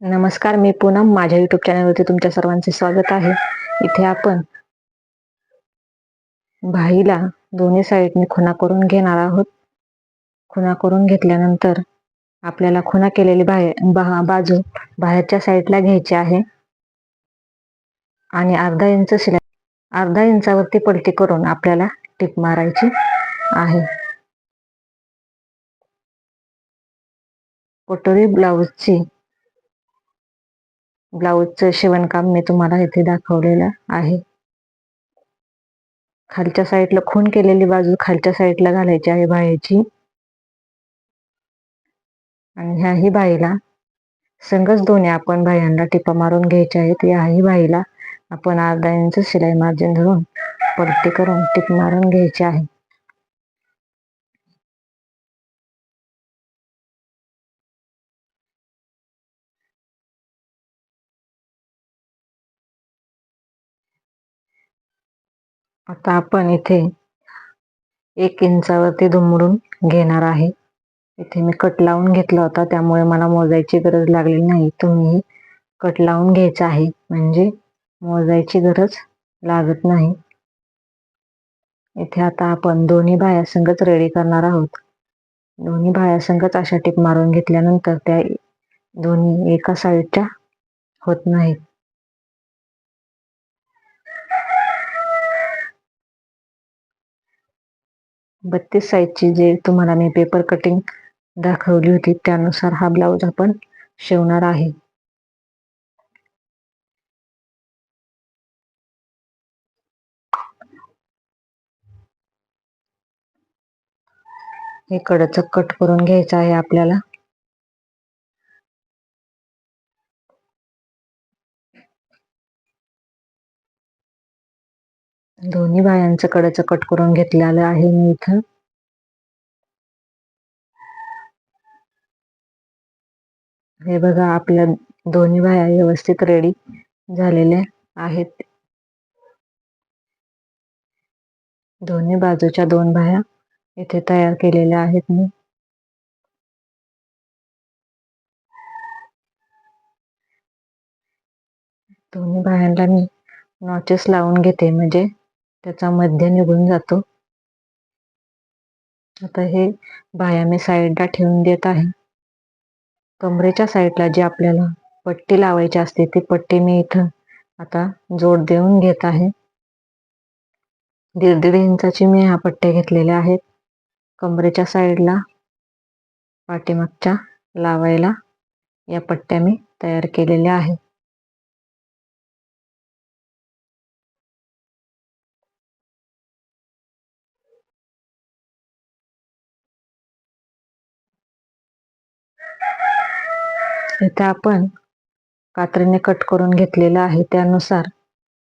नमस्कार मी पूनम. माझ्या युट्यूब चॅनलवरती तुमच्या सर्वांचे स्वागत आहे. इथे आपण भाईला दोन्ही साईडने खुणा करून घेणार आहोत. खुणा करून घेतल्यानंतर आपल्याला खुणा केलेली बाहेर बाजू बाहेरच्या साईडला घ्यायची आहे. आणि अर्धा इंच शिलाई अर्धा इंचावरती पलटी करून आपल्याला टिप मारायची आहे. कटोरी ब्लाऊजची ब्लाऊजचं शिवणकाम मी तुम्हाला इथे दाखवलेलं आहे. खालच्या साईडला खून केलेली बाजू खालच्या साईडला घालायची आहे बाहेरची आणि ह्याही बाईला संगच दोन्ही आपण बाह्यांना टिपा मारून घ्यायच्या आहेत. याही बाईला आपण अर्धा इंच शिलाई मार्जिन धरून पलटी करून टिप मारून घ्यायची आहे. आता आपण इथे एक इंचावरती दुमडून घेणार आहे. इथे मी कट लावून घेतला होता त्यामुळे मला मोजायची गरज लागली नाही. तुम्ही कट लावून घ्यायचा आहे म्हणजे मोजायची गरज लागत नाही. इथे आता आपण दोन्ही भायासंगच रेडी करणार आहोत. दोन्ही भायासंगच अशा टिप मारून घेतल्यानंतर त्या दोन्ही एका साईडच्या होत नाहीत. बत्तीस साईजची जे तुम्हाला मी पेपर कटिंग दाखवली होती त्यानुसार हा ब्लाऊज आपण शिवणार आहे. हे कडच कट करून घ्यायचं आहे आपल्याला. दोन्ही बायांचं कडच कट करून घेतलेलं आहे मी इथं. हे बघा आपल्या दोन्ही बाया व्यवस्थित रेडी झालेल्या आहेत. दोन्ही बाजूच्या दोन बाया इथे तयार केलेल्या आहेत मी. दोन्ही बायांना मी नॉचेस लावून घेते म्हणजे त्याचा मध्य निघून जातो. आता हे बाया मी साईडला ठेवून देत आहे. कमरेच्या साईडला जी आपल्याला पट्टी लावायची असते ती पट्टी मी इथं आता जोड देऊन घेत आहे. दीड दीड इंचाची मी ह्या पट्ट्या घेतलेल्या आहेत. कमरेच्या साईडला पाठीमागच्या लावायला या पट्ट्या मी तयार केलेल्या आहेत. इथं आपण कात्रीने कट करून घेतलेलं आहे. त्यानुसार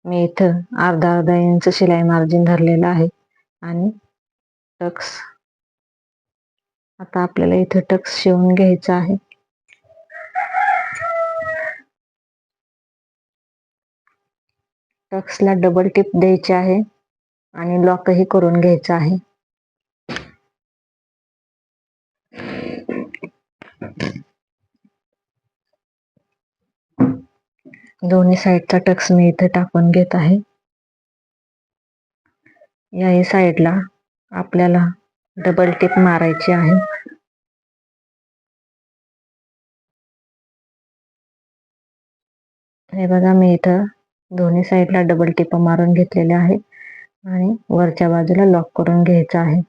मी इथं अर्धा अर्धा इंच शिलाई मार्जिन धरलेलं आहे. आणि टक्स आता आपल्याला इथं टक्स शिवून घ्यायचा आहे. टक्सला डबल टिप द्यायची आहे आणि लॉकही करून घ्यायचं आहे. दोन्ही साईडचा टक्स मी इथे टाकून घेत आहे. याही साईडला आपल्याला डबल टिप मारायची आहे. हे बघा मी इथं दोन्ही साईडला डबल टिप मारून घेतलेले आहे आणि वरच्या बाजूला लॉक करून घ्यायचं आहे.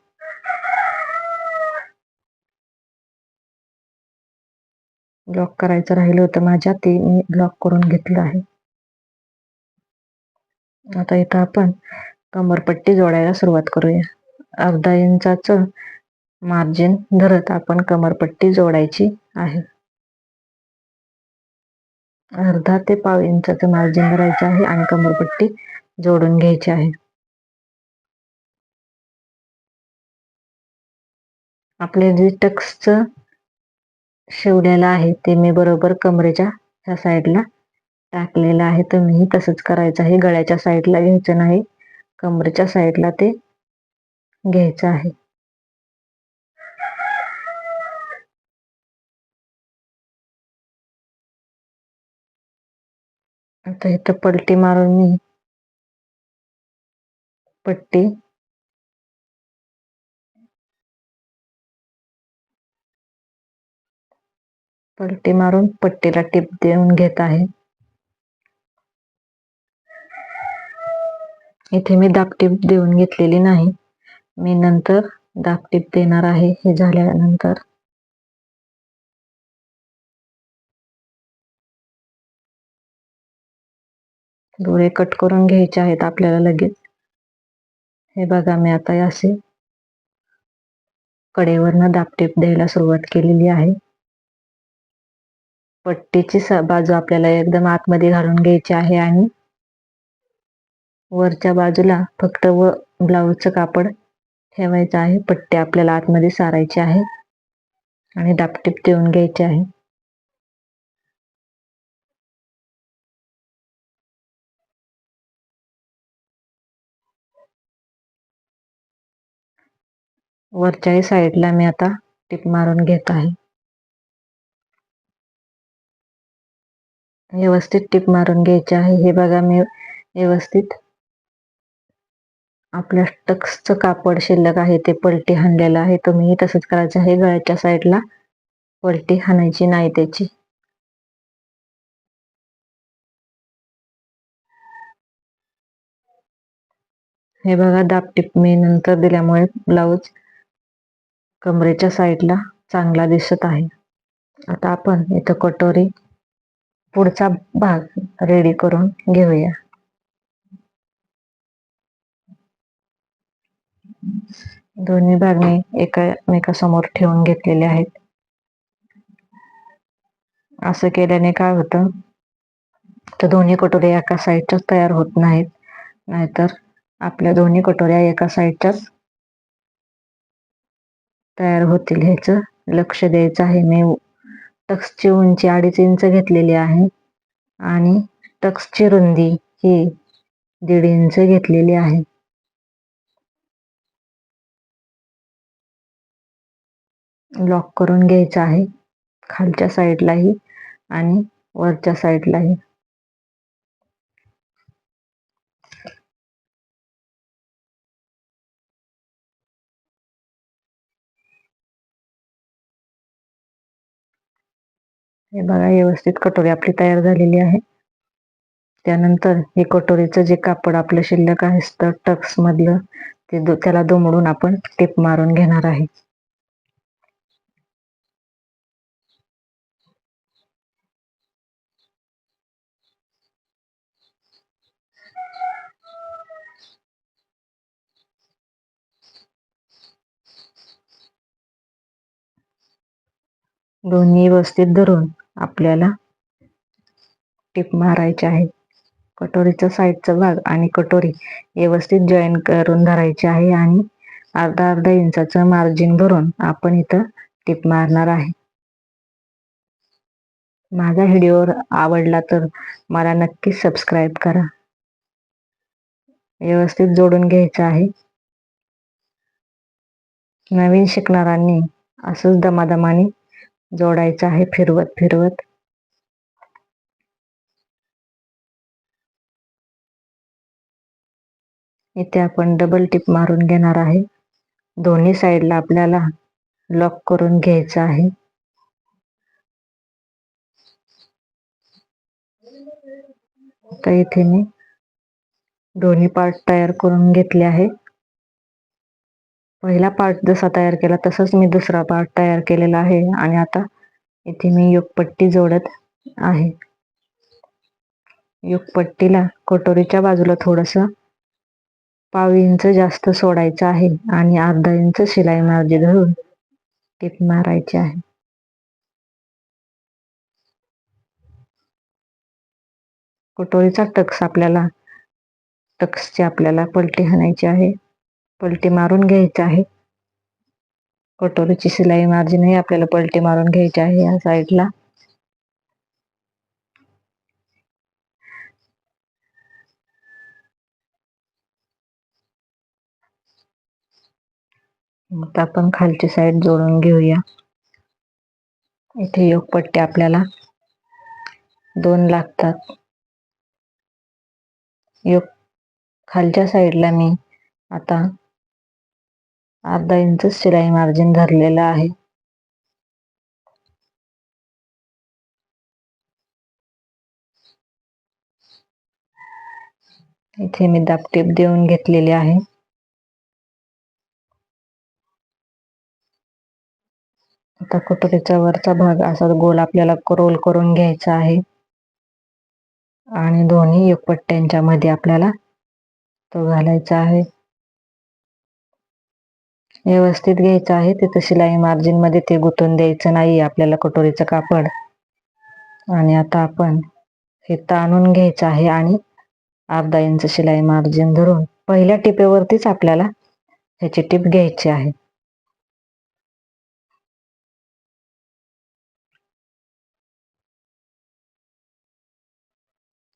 ब्लॉक करायचं राहिलं होतं माझ्या ते मी ब्लॉक करून घेतलं आहे. आता इथं आपण कमरपट्टी जोडायला सुरुवात करूया. अर्धा इंचाच मार्जिन धरत आपण कमरपट्टी जोडायची आहे. अर्धा ते पाव इंचाचं मार्जिन धरायचं आहे आणि कमरपट्टी जोडून घ्यायची आहे. आपले जे टक्सचं शिवलेलं आहे ते मी बरोबर कमरेच्या ह्या साईडला टाकलेलं आहे. तुम्ही तसंच करायचं आहे. गळ्याच्या साईडला घ्यायचं नाही. कमरेच्या साईडला ते घ्यायचं आहे. आता इथं पलटी मारून मी पट्टी पलटी मारून पट्टीला टिप देऊन घेत आहे. इथे मी दापटीप देऊन घेतलेली नाही. मी नंतर दापटीप देणार आहे हे झाल्यानंतर. डोळे कट करून घ्यायचे आहेत आपल्याला लगेच. हे बघा मी आता असे कडेवरनं दापटीप द्यायला सुरुवात केलेली आहे. पट्टीची बाजू आपल्याला एकदम आतमध्ये घालून घ्यायची आहे आणि वरच्या बाजूला फक्त व ब्लाऊजचं कापड ठेवायचं आहे. पट्टी आपल्याला आतमध्ये सारायची आहे आणि डापटीप देऊन घ्यायची आहे. वरच्याही साईडला मी आता टिप मारून घेत आहे. व्यवस्थित टिप मारून घ्यायची आहे. हे बघा मी व्यवस्थित आपल्या टक्सचं कापड शिल्लक आहे ते पलटी हाणलेलं आहे. तुम्ही तसंच करायचं आहे गळ्याच्या साईडला पलटी हाणायची नाही त्याची. हे बघा दापटीप मी नंतर दिल्यामुळे ब्लाऊज कमरेच्या साईडला चांगला दिसत आहे. आता आपण इथं कटोरी पुढचा भाग रेडी करून घेऊया. दोन्ही भाग मी एकामेकासमोर ठेवून घेतलेले आहेत. असं केल्याने काय होतं? तर दोन्ही कटोऱ्या एका साईडच्याच तयार होत नाहीत. नाहीतर आपल्या दोन्ही कटोऱ्या एका साईडच्याच तयार होतील. ह्याचं लक्ष द्यायचं आहे. मी टक्सची उंची अडीच इंच घेतलेली आहे आणि टक्सची रुंदी ही दीड इंच घेतलेली आहे. लॉक करून घ्यायचं आहे खालच्या साईडलाही आणि वरच्या साईडलाही हे बघा व्यवस्थित कटोरी आपली तयार झालेली आहे. त्यानंतर हे कटोरीचं जे कापड आपलं शिल्लक आहे टक्स मधलं ते त्याला दुमडून आपण टिप मारून घेणार आहे. दोन्ही व्यवस्थित धरून आपल्याला टिप मारायची आहे कटोरीचा साईडचा भाग आणि कटोरी व्यवस्थित जॉईन करून धरायची आहे आणि अर्धा अर्धा इंचाचं मार्जिन भरून आपण इथं टिप मारणार आहे. माझा व्हिडिओ आवडला तर मला नक्कीच सबस्क्राईब करा. व्यवस्थित जोडून घ्यायचं आहे. नवीन शिकणाऱ्यांनी असंच दमादमाने जोडायचं आहे फिरवत फिरवत. इथे आपण डबल टिप मारून घेणार आहे. दोन्ही साईडला आपल्याला लॉक करून घ्यायचं आहे. तर इथे मी दोन्ही पार्ट तयार करून घेतले आहे. पहिला पार्ट जसा तयार केला तसंच मी दुसरा पार्ट तयार केलेला आहे. आणि आता इथे मी योगपट्टी जोडत आहे. योगपट्टीला कटोरीच्या बाजूला थोडस पाव इंच जास्त सोडायचं आहे आणि अर्धा इंच शिलाई मार्जी धरून टिप मारायची आहे. कटोरीचा टक्स आपल्याला टक्सची आपल्याला पलटी हाणायची आहे. पलटी मारून घ्यायची आहे. कटोरीची शिलाई मार्जिनही आपल्याला पलटी मारून घ्यायची आहे या साईडला आता आपण खालची साईड जोडून घेऊया. इथे योगपट्टी आपल्याला दोन लागतात. योग खालच्या साईडला मी आता अर्धा इंच शिलाई मार्जिन धरलेलं आहे. इथे मी दापटीप देऊन घेतलेली आहे. आता कटोरीचा वरचा भाग असा गोल आपल्याला रोल करून घ्यायचा आहे. आणि दोन्ही युगपट्ट्यांच्या मध्ये आपल्याला तो घालायचा आहे. व्यवस्थित घ्यायचं आहे. तिथं शिलाई मार्जिनमध्ये ते गुंतून द्यायचं नाही आपल्याला कटोरीचं कापड. आणि आता आपण हे ताणून घ्यायचं आहे आणि अर्धा इंच शिलाई मार्जिन धरून पहिल्या टिपेवरतीच आपल्याला ह्याची टिप घ्यायची आहे.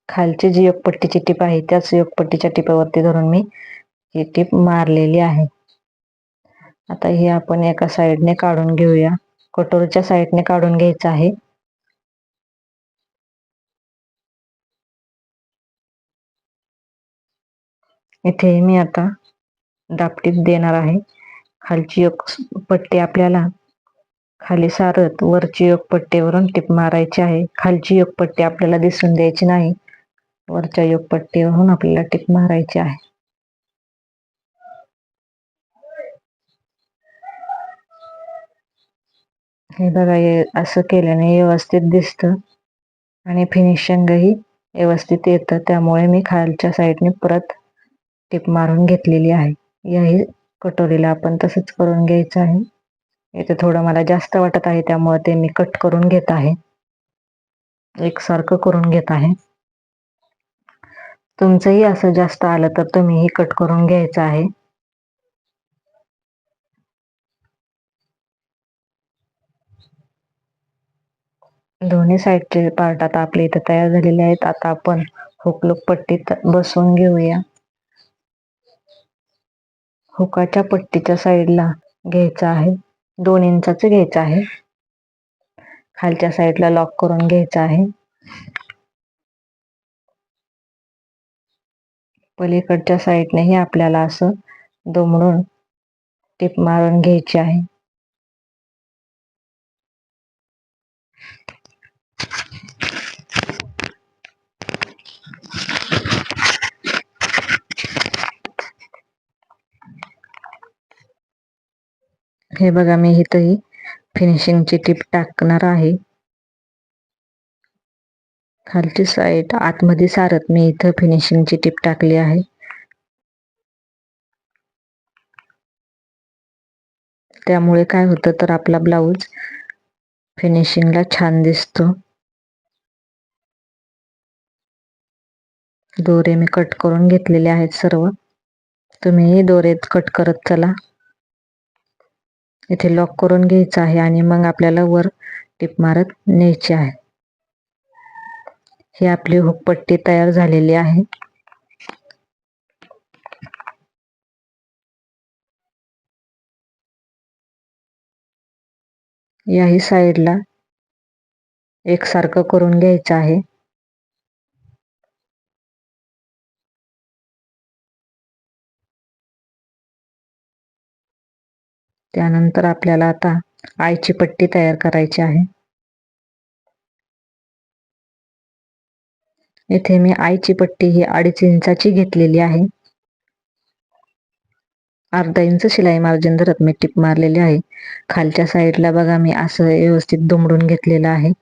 खालची जी योगपट्टीची टीप आहे त्याच योगपट्टीच्या टिपेवरती धरून मी ही टीप मारलेली आहे. आता हे आपण एका साईडने काढून घेऊया. कटोरीच्या साईडने काढून घ्यायचं आहे. इथे मी आता दापटीत देणार आहे. खालची एक पट्टी आपल्याला खाली सारत वरची योग पट्टीवरून टिप मारायची आहे. खालची योग पट्टी आपल्याला दिसून द्यायची नाही. वरच्या योगपट्टीवरून आपल्याला टिप मारायची आहे. हे बघा हे असं केल्याने व्यवस्थित दिसतं. आणि फिनिशिंगही व्यवस्थित येतं. त्यामुळे मी खालच्या साईडने परत टिप मारून घेतलेली आहे. याही कटोरीला आपण तसंच करून घ्यायचं आहे. इथे थोडं मला जास्त वाटत आहे त्यामुळे ते मी कट करून घेत आहे. एकसारखं करून घेत आहे. तुमचंही असं जास्त आलं तर तुम्हीही कट करून घ्यायचं आहे. दोन्ही साईडचे पार्ट आता आपले इथे तयार झालेले आहेत. आता आपण हुकलूक पट्टीत बसवून घेऊया. हुकाच्या पट्टीच्या साईडला घ्यायचा आहे. दोन इंचाच घ्यायचं आहे. खालच्या साईडला लॉक करून घ्यायचं आहे. पलीकडच्या साईडनेही आपल्याला असं दुमडून टिप मारून घ्यायची आहे. हे बघा मी इथंही फिनिशिंगची टीप टाकणार आहे. खालची साईड आतमध्ये सारत मी इथं फिनिशिंगची टीप टाकली आहे. त्यामुळे काय होतं तर आपला ब्लाऊज फिनिशिंगला छान दिसतो. दोरे मी कट करून घेतलेले आहेत सर्व. तुम्ही दोरे कट करत चला. इथे लॉक करून घ्यायचं आहे आणि मग आपल्याला वर टिप मारत न्यायची आहे. ही आपली हुकपट्टी तयार झालेली आहे. याही साईडला एकसारखं करून घ्यायचं आहे. त्यानंतर आपल्याला आता आईची पट्टी तयार करायची आहे. इथे मी आईची पट्टी ही अडीच इंचाची घेतलेली आहे. अर्धा इंच शिलाई मार्जिन धरत मी टिप मारलेली आहे. खालच्या साईडला बघा मी असं व्यवस्थित दुमडून घेतलेलं आहे.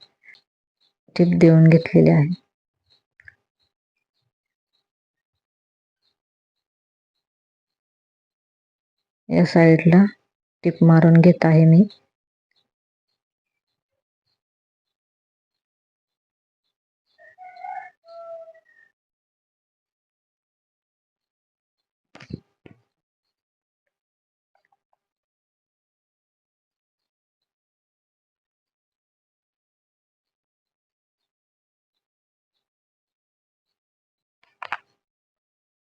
टिप देऊन घेतलेली आहे. या साईडला टिप मारून घेत आहे मी.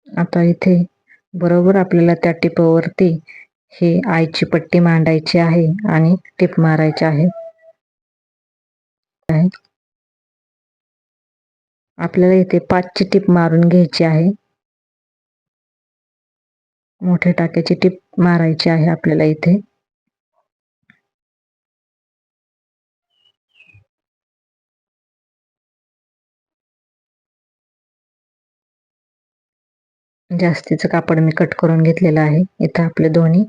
आता इथे बरोबर आपल्याला त्या टिपवरती हे आईची पट्टी मांडायची आहे आणि टिप मारायची आहे. आपल्याला इथे पाचची टिप मारून घ्यायची आहे. मोठ्या टाक्याची टिप मारायची आहे आपल्याला इथे. म्हणजे जास्तीचं कापड मी कट करून घेतलेलं आहे. इथं आपले दोन्ही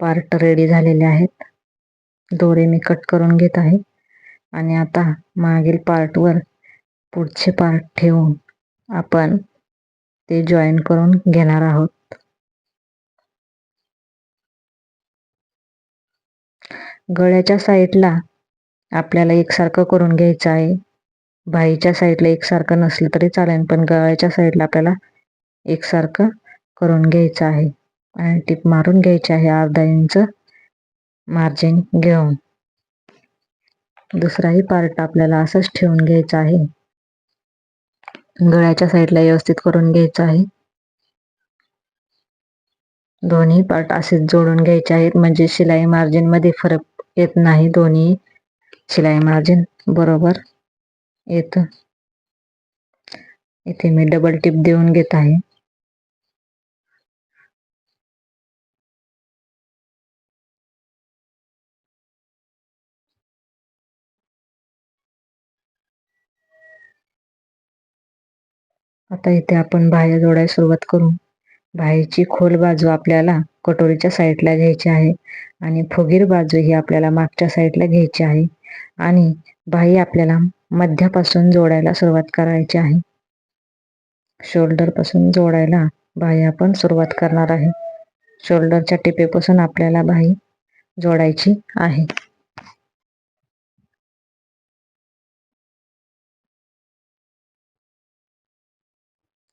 पार्ट रेडी झालेले आहेत. दोरे मी कट करून घेत आहे. आणि आता मागील पार्टवर पुढचे पार्ट ठेवून आपण ते जॉईन करून घेणार आहोत. गळ्याच्या साईडला आपल्याला एकसारखं करून घ्यायचं आहे. बाईच्या साईडला एकसारखं नसलं तरी चालेल पण गळ्याच्या साईडला आपल्याला एकसारखं करून घ्यायचं आहे. आणि टिप मारून घ्यायची आहे अर्धा इंच मार्जिन घेऊन. दुसराही पार्ट आपल्याला असंच ठेवून घ्यायचा आहे. गळ्याच्या साईडला व्यवस्थित करून घ्यायचं आहे. दोन्ही पार्ट असेच जोडून घ्यायचे आहेत. म्हणजे शिलाई मार्जिनमध्ये फरक येत नाही. दोन्ही शिलाई मार्जिन बरोबर येत. इथे मी डबल टिप देऊन घेत आहे. आता इथे आपण बाह्य जोडायला सुरुवात करू. बाहेरची खोल बाजू आपल्याला कटोरीच्या साईडला घ्यायची आहे आणि फुगीर बाजू ही आपल्याला मागच्या साईडला घ्यायची आहे आणि बाह्य आपल्याला मध्यापासून जोडायला सुरुवात करायची आहे. शोल्डरपासून जोडायला बाह्य आपण सुरुवात करणार आहे. शोल्डरच्या टिपेपासून आपल्याला बाही जोडायची आहे.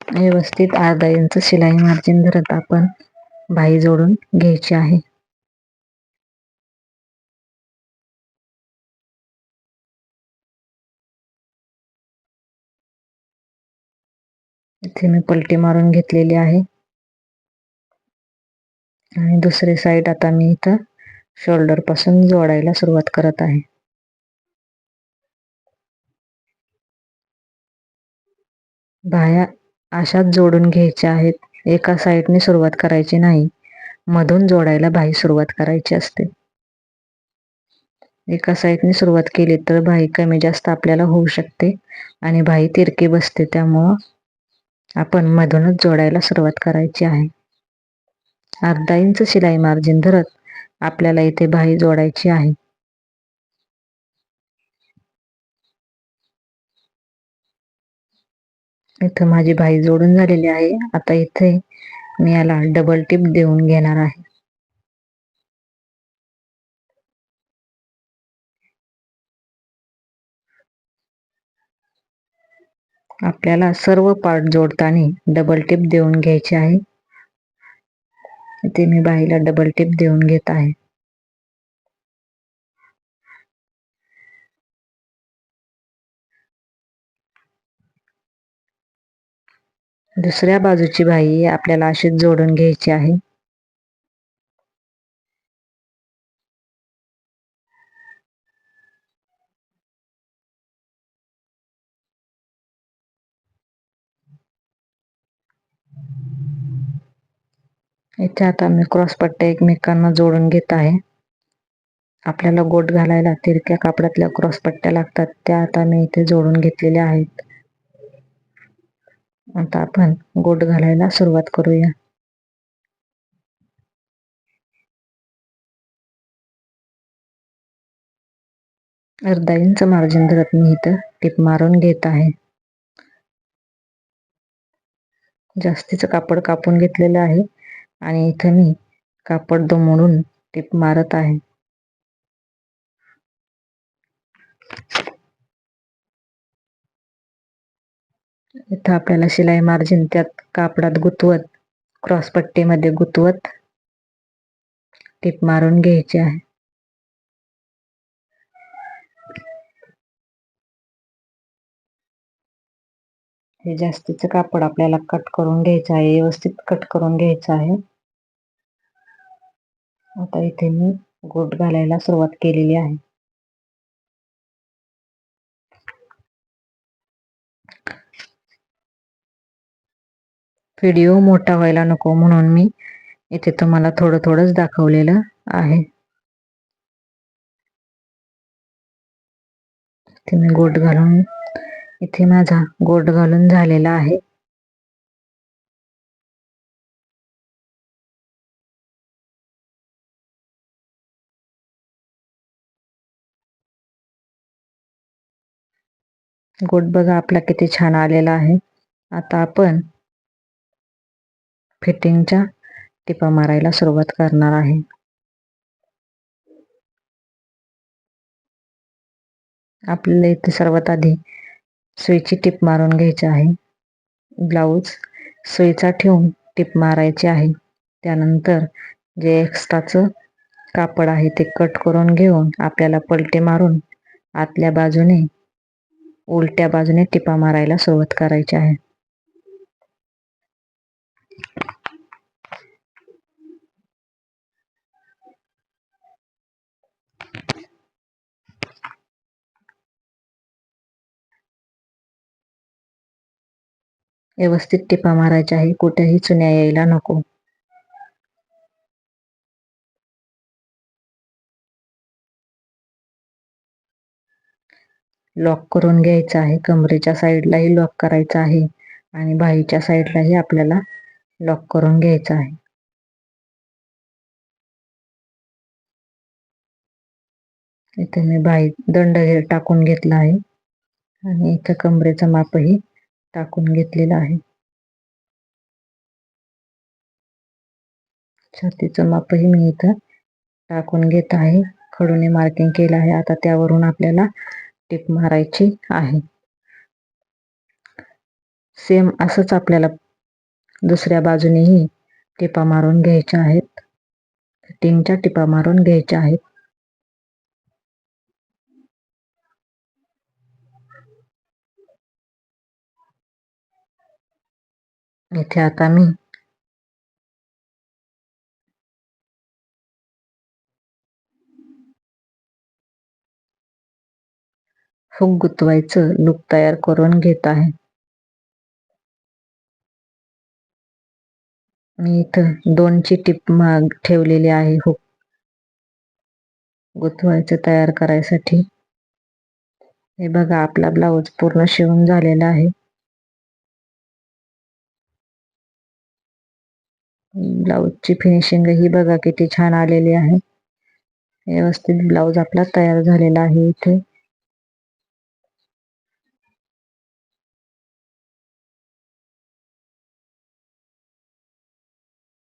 व्यवस्थित अर्धा इंच शिलाई मार्जिन धरत आपण बाई जोडून घ्यायची आहे. इथे मी पलटी मारून घेतलेली आहे. आणि दुसरी साईड आता मी इथं शोल्डरपासून जोडायला सुरुवात करत आहे. बाया अशाच जोडून घ्यायच्या आहेत. एका साईडने सुरुवात करायची नाही. मधून जोडायला भाई सुरुवात करायची असते. एका साईडने सुरुवात केली तर भाई कमी जास्त आपल्याला होऊ शकते आणि भाई तिरकी बसते. त्यामुळं आपण मधूनच जोडायला सुरुवात करायची आहे. अर्धा इंच शिलाई मार्जिन धरत आपल्याला इथे भाई जोडायची आहे. इथं माझी भाई जोडून झालेली आहे. आता इथे मी याला डबल टिप देऊन घेणार आहे. आपल्याला सर्व पार्ट जोडताना डबल टिप देऊन घ्यायची आहे. इथे मी बाईला डबल टिप देऊन घेत आहे. दुसऱ्या बाजूची बाई आपल्याला अशीच जोडून घ्यायची आहे. इथे आता मी क्रॉस पट्ट्या एकमेकांना जोडून घेत आहे. आपल्याला गोट घालायला तिरक्या कापडातल्या क्रॉस पट्ट्या लागतात त्या आता मी इथे जोडून घेतलेल्या आहेत. आता आपण गोट घालायला सुरुवात करूया. अर्धा इंच मार्जिन धरत मी इथं टिप मारून घेत आहे. जास्तीचं कापड कापून घेतलेलं आहे आणि इथं मी कापड दुमडून टिप मारत आहे. इथं आपल्याला शिलाई मार्जिन त्यात कापडात गुतवत क्रॉस पट्टीमध्ये गुतवत टिप मारून घ्यायची आहे. हे जास्तीचं कापड आपल्याला कट करून घ्यायचं आहे व्यवस्थित कट करून घ्यायचं आहे. आता इथे मी गोट घालायला सुरुवात केलेली आहे. व्हिडिओ मोठा व्हायला नको म्हणून मी इथे तुम्हाला थोडं थोडंच दाखवलेलं आहे. इथे मी गोट घालून इथे माझा गोट घालून झालेला आहे. गोट बघा आपला किती छान आलेला आहे. आता आपण फिटिंगच्या टिपा मारायला सुरुवात करणार आहे. आपल्याला इथे सर्वात आधी सुईची टिप मारून घ्यायची आहे. ब्लाऊज सुईचा ठेवून टिप मारायची आहे. त्यानंतर जे एक्स्ट्राचं कापड आहे ते कट करून घेऊन आपल्याला पलटे मारून आतल्या बाजूने उलट्या बाजूने टिपा मारायला सुरुवात करायची आहे. व्यवस्थित टिपा मारायच्या आहे. कुठेही चुन्या यायला नको. लॉक करून घ्यायचं आहे. कमरेच्या साईडलाही लॉक करायचं आहे. आणि बाहीच्या साईडलाही आपल्याला लॉक करून घ्यायचं आहे. इथे मी बाई दंड टाकून घेतला आहे. आणि इथं कमरेचं मापही टाकून घेतलेलं आहे. छातीचं मापही मी इथं टाकून घेत आहे. खडूने मार्किंग केलं आहे. आता त्यावरून आपल्याला टिप मारायची आहे. सेम असंच आपल्याला दुसऱ्या बाजूनेही टिपा मारून घ्यायच्या आहेत. कटिंगच्या टिपा मारून घ्यायच्या आहेत. इथे आता मी फुग गुतवायचं लूक तयार करून घेत आहे. मी इथं दोनची टिप माग ठेवलेली आहे. हुक गुतवायचं तयार करायसाठी. हे बघा आपला ब्लाऊज पूर्ण शिवून झालेला आहे. ब्लाऊजची फिनिशिंग ही बघा किती छान आलेली आहे. व्यवस्थित ब्लाऊज आपला तयार झालेला आहे इथे.